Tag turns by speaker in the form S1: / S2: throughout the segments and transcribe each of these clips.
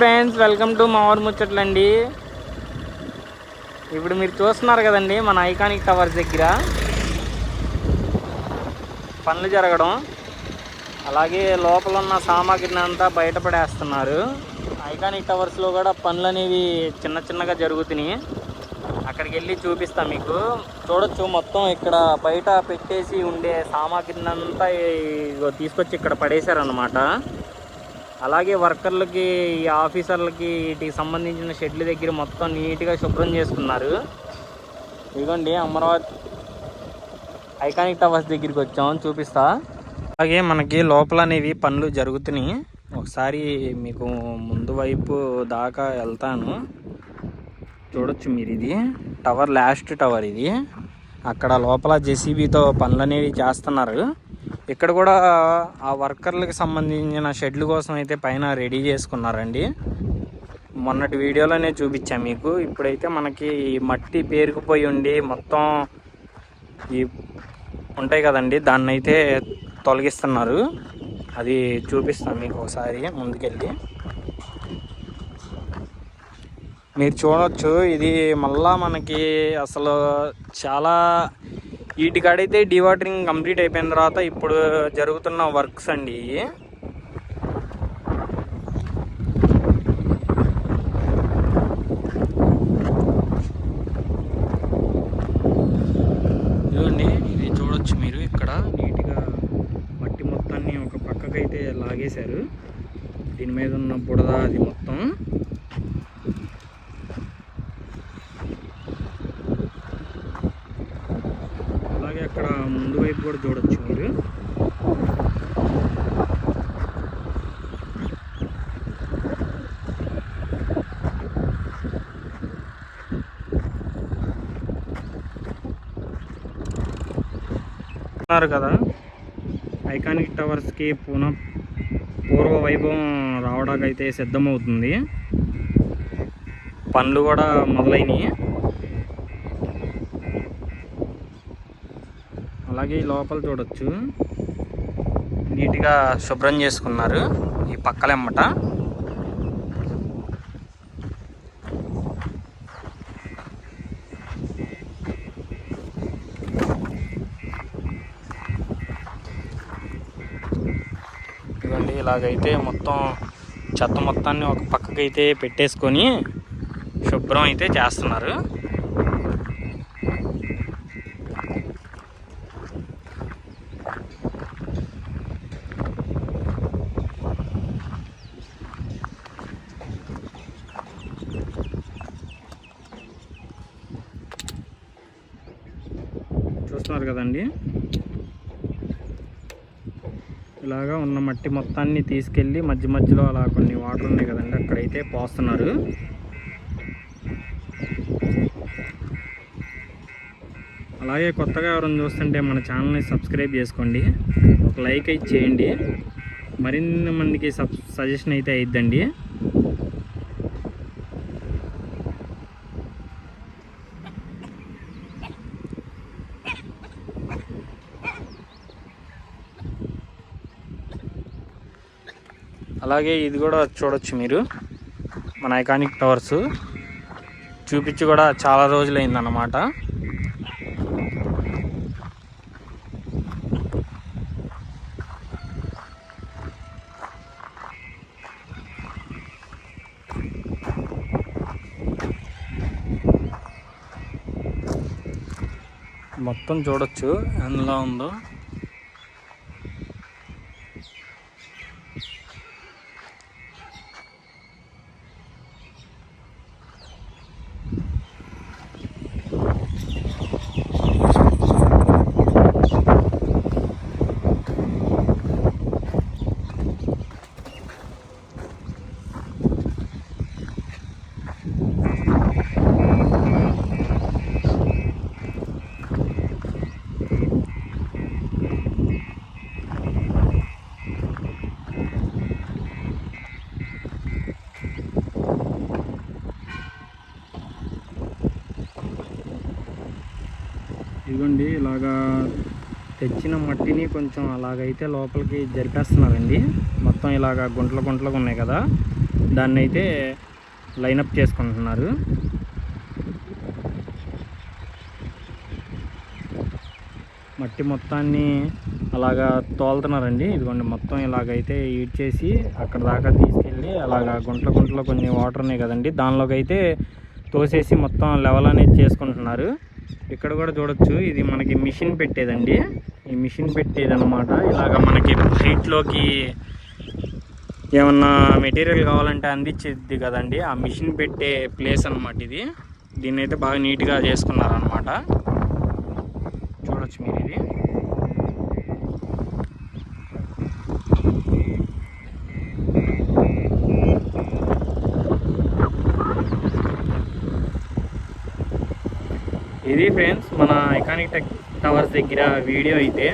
S1: Friends welcome to మావర్ ముచ్చట్లండి. ఇప్పుడు మీరు చూస్తున్నారు కదండి మన ఐకానిక్ టవర్స్ దగ్గర. పనులు జరగడం. అలాగే లోపల ఉన్న సామాగ్రిని అంతా బయటపడేస్తున్నారు. ఐకానిక్ టవర్స్లో కూడా పనులు అనేవి చిన్న చిన్నగా జరుగుతున్నాయి. అక్కడికి వెళ్ళి చూపిస్తాం మీకు. చూడొచ్చు మొత్తం ఇక్కడ బయట పెట్టేసి ఉండే సామాగ్రిని అంతా తీసుకొచ్చి ఇక్కడ పడేశారనమాట అలాగే వర్కర్లకి ఈ ఆఫీసర్లకి వీటికి సంబంధించిన షెడ్ల దగ్గర మొత్తం నీట్గా శుభ్రం చేసుకున్నారు. ఇదిగోండి అమరావతి ఐకానిక్ టవర్స్ దగ్గరికి వచ్చాం చూపిస్తా. అలాగే మనకి లోపల అనేవి పనులు జరుగుతున్నాయి. ఒకసారి మీకు ముందు వైపు దాకా వెళ్తాను. చూడొచ్చు మీరు ఇది. టవర్ లాస్ట్ టవర్ ఇది. అక్కడ లోపల జెసిబితో పనులు అనేవి చేస్తున్నారు. ఇక్కడ కూడా ఆ వర్కర్లకు సంబంధించిన షెడ్ల కోసం అయితే పైన రెడీ చేసుకున్నారండి. మొన్నటి వీడియోలోనే చూపించాం మీకు. ఇప్పుడైతే మనకి మట్టి పేరుకుపోయి ఉండి మొత్తం ఈ ఉంటాయి కదండి దాన్ని అయితే తొలగిస్తున్నారు. అది చూపిస్తాం మీకు ఒకసారి ముందుకెళ్ళి. మీరు చూడవచ్చు ఇది మళ్ళా మనకి అసలు చాలా వీటికాడైతే డివాటరింగ్ కంప్లీట్ అయిపోయిన తర్వాత ఇప్పుడు జరుగుతున్న వర్క్స్ అండి ఇవి. ఇది చూడొచ్చు మీరు ఇక్కడ. నీట్గా మట్టి మొత్తాన్ని ఒక పక్కకైతే లాగేశారు. దీని మీద ఉన్న బుడద అది మొత్తం అలాగే అక్కడ ముందు వైపు కూడా చూడొచ్చు మీరు. ఉన్నారు కదా. ఐకానిక్ టవర్స్కి పునః పూర్వ వైభవం రావడానికి అయితే సిద్ధమవుతుంది. పనులు కూడా మొదలైనవి అలాగే ఈ లోపల చూడొచ్చు. నీట్గా శుభ్రం చేసుకున్నారు ఈ పక్కలెమ్మట. ఇదిగోండి ఇలాగైతే మొత్తం చెత్త మొత్తాన్ని ఒక పక్కకైతే పెట్టేసుకొని శుభ్రం అయితే చేస్తున్నారు. చూస్తున్నారు కదండి. ఇలాగా ఉన్న మట్టి మొత్తాన్ని తీసుకెళ్ళి మధ్య మధ్యలో అలా కొన్ని వాటర్ ఉన్నాయి కదండి అక్కడైతే పోస్తున్నారు. అలాగే కొత్తగా ఎవరైనా చూస్తుంటే మన ఛానల్ని సబ్స్క్రైబ్ చేసుకోండి. ఒక లైక్ అయితే చేయండి. మరిన్ని మందికి సబ్ సజెషన్ అయితే అయిద్దండి. అలాగే ఇది కూడా చూడొచ్చు మీరు. మన ఐకానిక్ టవర్స్. చూపించి కూడా చాలా రోజులైందన్నమాట. మొత్తం చూడొచ్చు. ఎలా ఉందో. ఇదిగోండి ఇలాగా తెచ్చిన మట్టిని కొంచెం అలాగైతే లోపలికి జరిపేస్తున్నారండి. మొత్తం ఇలాగ గుంటలు గుంటలుగా ఉన్నాయి కదా. దాన్ని అయితే లైనప్ చేసుకుంటున్నారు. మట్టి మొత్తాన్ని అలాగా తోలుతున్నారండి. ఇదిగోండి మొత్తం ఇలాగైతే ఈడ్ చేసి అక్కడ దాకా తీసుకెళ్ళి అలాగా గుంటల గుంటలో కొన్ని వాటర్ ఉన్నాయి కదండి. దానిలోకి అయితే తోసేసి మొత్తం లెవెల్ అనేది చేసుకుంటున్నారు. ఇక్కడ కూడా చూడొచ్చు. ఇది మనకి మిషన్ పెట్టేదండి. ఈ మిషన్ పెట్టేదన్నమాట. ఇలాగ మనకి హైట్లోకి ఏమన్నా మెటీరియల్ కావాలంటే అందించేది కదండి. ఆ మిషన్ పెట్టే ప్లేస్ అన్నమాట ఇది. దీన్ని అయితే బాగా నీట్గా చేసుకున్నారనమాట చూడొచ్చు మీరు ఇది ఇది ఫ్రెండ్స్ మన ఐకానిక్ టెక్ టవర్స్ దగ్గర వీడియో అయితే.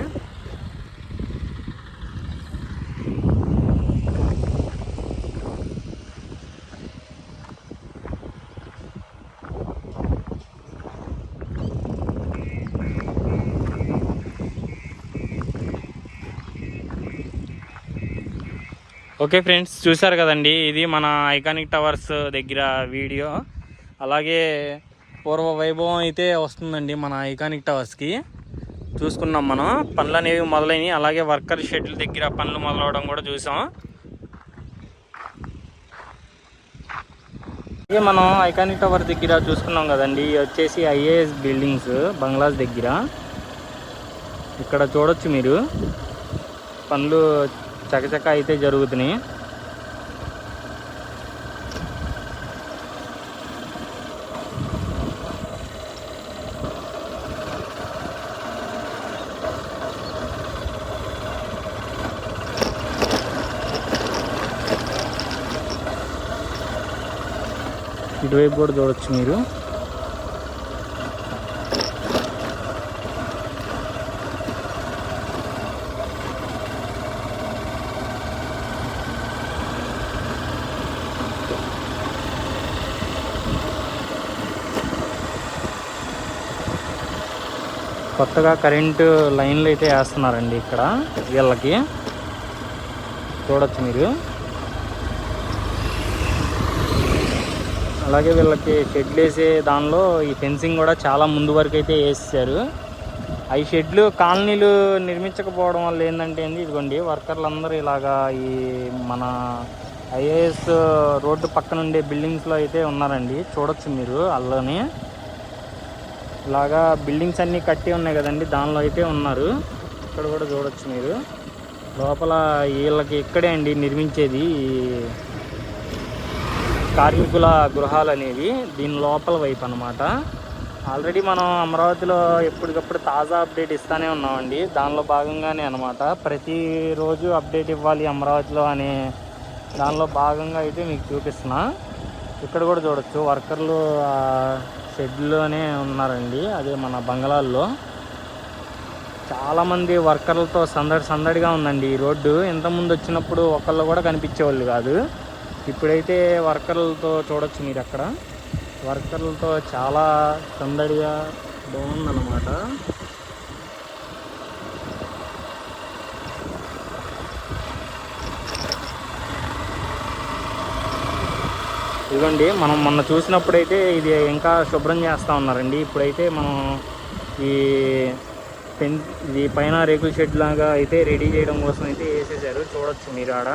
S1: ఓకే ఫ్రెండ్స్ చూశారు కదండి ఇది మన ఐకానిక్ టవర్స్ దగ్గర వీడియో. అలాగే పూర్వ వైభవం అయితే వస్తుందండి మన ఐకానిక్ టవర్స్కి చూసుకున్నాం మనం. పనులు అనేవి మొదలైనవి అలాగే వర్కర్ షెడ్ల దగ్గర పనులు మొదలవడం కూడా చూసాం. అలాగే మనం ఐకానిక్ టవర్ దగ్గర చూసుకున్నాం కదండి. వచ్చేసి ఐఏఎస్ బిల్డింగ్స్ బంగ్లాస్ దగ్గర. ఇక్కడ చూడొచ్చు మీరు. పనులు చకచక అయితే జరుగుతున్నాయి. ఇటువైపు కూడా చూడొచ్చు మీరు. కొత్తగా కరెంటు లైన్లు అయితే వేస్తున్నారండి ఇక్కడ వీళ్ళకి. చూడొచ్చు మీరు. అలాగే వీళ్ళకి షెడ్లు వేసే దానిలో ఈ ఫెన్సింగ్ కూడా చాలా ముందు వరకు అయితే వేసేసారు. అవి షెడ్లు కాలనీలు నిర్మించకపోవడం వల్ల ఏంటంటే ఏంది ఇదిగోండి వర్కర్లు అందరూ ఇలాగా ఈ మన ఐఏఎస్ రోడ్డు పక్కన ఉండే బిల్డింగ్స్లో అయితే ఉన్నారండి. చూడొచ్చు మీరు అల్లని ఇలాగా బిల్డింగ్స్ అన్నీ కట్టి ఉన్నాయి కదండి దానిలో అయితే ఉన్నారు. ఇక్కడ కూడా చూడొచ్చు మీరు. లోపల వీళ్ళకి ఇక్కడే అండి నిర్మించేది ఈ కార్మికుల గృహాలు అనేవి దీని లోపల వైపు అనమాట ఆల్రెడీ మనం అమరావతిలో ఎప్పటికప్పుడు తాజా అప్డేట్ ఇస్తానే ఉన్నామండి. దానిలో భాగంగానే అనమాట ప్రతిరోజు అప్డేట్ ఇవ్వాలి అమరావతిలో అనే దానిలో భాగంగా అయితే మీకు చూపిస్తున్నా. ఇక్కడ కూడా చూడొచ్చు. వర్కర్లు షెడ్లోనే ఉన్నారండి. అదే మన బంగ్లాల్లో. చాలామంది వర్కర్లతో సందడి సందడిగా ఉందండి ఈ రోడ్డు. ఇంతకుముందు వచ్చినప్పుడు ఒకళ్ళు కూడా కనిపించేవాళ్ళు కాదు. ఇప్పుడైతే వర్కర్లతో చూడొచ్చు మీరు అక్కడ. వర్కర్లతో చాలా సందడిగా బాగుందన్నమాట. ఇదిగోండి మనం మొన్న చూసినప్పుడైతే ఇది ఇంకా శుభ్రం చేస్తూ ఉన్నారండి. ఇప్పుడైతే మనం ఈ పెన్ ఇది పైన రేకుల షెడ్ లాగా అయితే రెడీ చేయడం కోసం అయితే వేసేసారు చూడొచ్చు మీరు ఆడ.